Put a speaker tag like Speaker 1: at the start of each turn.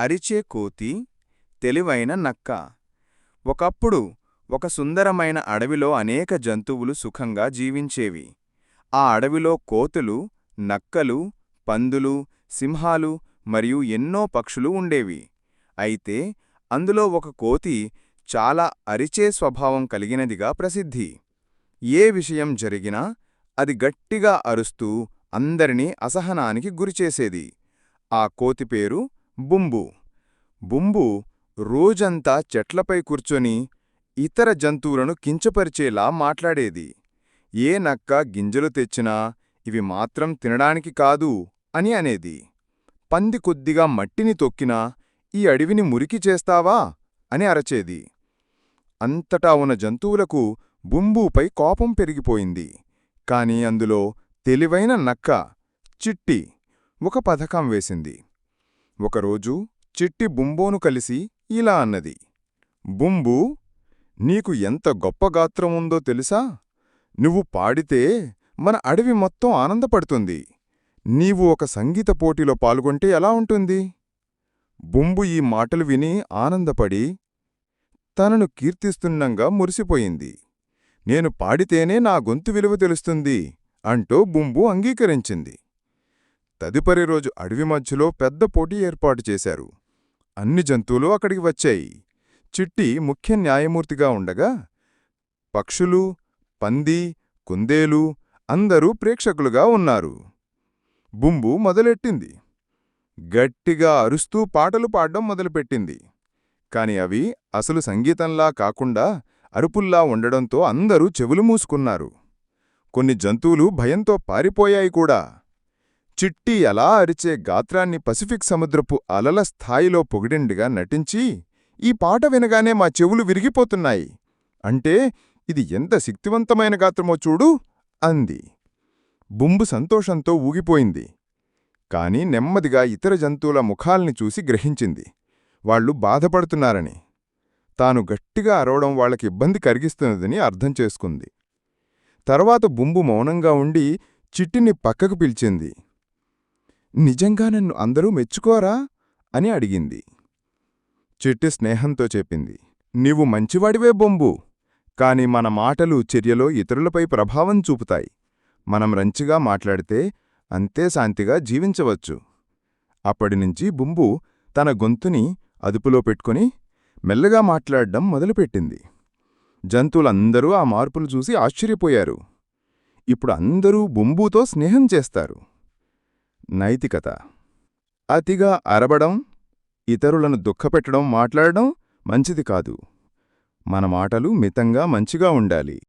Speaker 1: అరిచే కోతి తెలివైన నక్క. ఒకప్పుడు ఒక సుందరమైన అడవిలో అనేక జంతువులు సుఖంగా జీవించేవి. ఆ అడవిలో కోతులు నక్కలు పందులు సింహాలు మరియు ఎన్నో పక్షులు ఉండేవి. అయితే అందులో ఒక కోతి చాలా అరిచే స్వభావం కలిగినదిగా ప్రసిద్ధి. ఏ విషయం జరిగినా అది గట్టిగా అరుస్తూ అందరినీ అసహనానికి గురిచేసేది. ఆ కోతి పేరు బుంబు. బుంబు రోజంతా చెట్లపై కూర్చొని ఇతర జంతువులను కించపరిచేలా మాట్లాడేది. ఏ నక్క గింజలు తెచ్చినా ఇవి మాత్రం తినడానికి కాదు అని అనేది. పంది కొద్దిగా మట్టిని తొక్కినా ఈ అడవిని మురికి చేస్తావా అని అరచేది. అంతటా ఉన్న జంతువులకు బుంబూపై కోపం పెరిగిపోయింది. కాని అందులో తెలివైన నక్క చిట్టి ఒక పథకం వేసింది. ఒకరోజు చిట్టి బుంబోను కలిసి ఇలా అన్నది. బుంబు నీకు ఎంత గొప్ప గాత్రం ఉందో తెలుసా? నువ్వు పాడితే మన అడవి మొత్తం ఆనందపడుతుంది. నీవు ఒక సంగీత పోటీలో పాల్గొంటే ఎలా ఉంటుంది? బుంబు ఈ మాటలు విని ఆనందపడి తనను కీర్తిస్తున్నంగా మురిసిపోయింది. నేను పాడితేనే నా గొంతు విలువ తెలుస్తుంది అంటూ బుంబు అంగీకరించింది. తదుపరి రోజు అడవి మధ్యలో పెద్ద పోటీ ఏర్పాటు చేశారు. అన్ని జంతువులు అక్కడికి వచ్చాయి. చిట్టి ముఖ్య న్యాయమూర్తిగా ఉండగా పక్షులు పంది కుందేలు అందరూ ప్రేక్షకులుగా ఉన్నారు. బుంబు మొదలెట్టింది. గట్టిగా అరుస్తూ పాటలు పాడడం మొదలుపెట్టింది. కాని అవి అసలు సంగీతంలా కాకుండా అరుపుల్లా ఉండడంతో అందరూ చెవులు మూసుకున్నారు. కొన్ని జంతువులు భయంతో పారిపోయాయి కూడా. చిట్టి ఎలా అరిచే గాత్రాన్ని పసిఫిక్ సముద్రపు అలల స్థాయిలో పొగిడిండిగా నటించి ఈ పాట వినగానే మా చెవులు విరిగిపోతున్నాయి. అంటే ఇది ఎంత శక్తివంతమైన గాత్రమో చూడు అంది. బుంబు సంతోషంతో ఊగిపోయింది. కాని నెమ్మదిగా ఇతర జంతువుల ముఖాల్ని చూసి గ్రహించింది. వాళ్ళు బాధపడుతున్నారని. తాను గట్టిగా అరవడం వాళ్ళకి ఇబ్బంది కరిగిస్తున్నదని అర్థం చేసుకుంది. తర్వాత బుంబు మౌనంగా ఉండి చిట్టిని పక్కకు పిలిచింది. నిజంగా నన్ను అందరూ మెచ్చుకోరా? అని అడిగింది. చిట్టి స్నేహంతో చెప్పింది. నీవు మంచివాడివే బొంబు. కాని మన మాటలు చర్యలో ఇతరులపై ప్రభావం చూపుతాయి. మనం రంచిగా మాట్లాడితే అంతే శాంతిగా జీవించవచ్చు. అప్పటినుంచి బొంబు తన గొంతుని అదుపులో పెట్టుకుని మెల్లగా మాట్లాడడం మొదలుపెట్టింది. జంతువులందరూ ఆ మార్పులు చూసి ఆశ్చర్యపోయారు. ఇప్పుడు అందరూ బొంబుతో స్నేహం చేస్తారు. నైతికత. అతిగా అరబడం ఇతరులను దుఃఖపెట్టడం మాట్లాడడం మంచిది కాదు. మన మాటలు మితంగా మంచిగా ఉండాలి.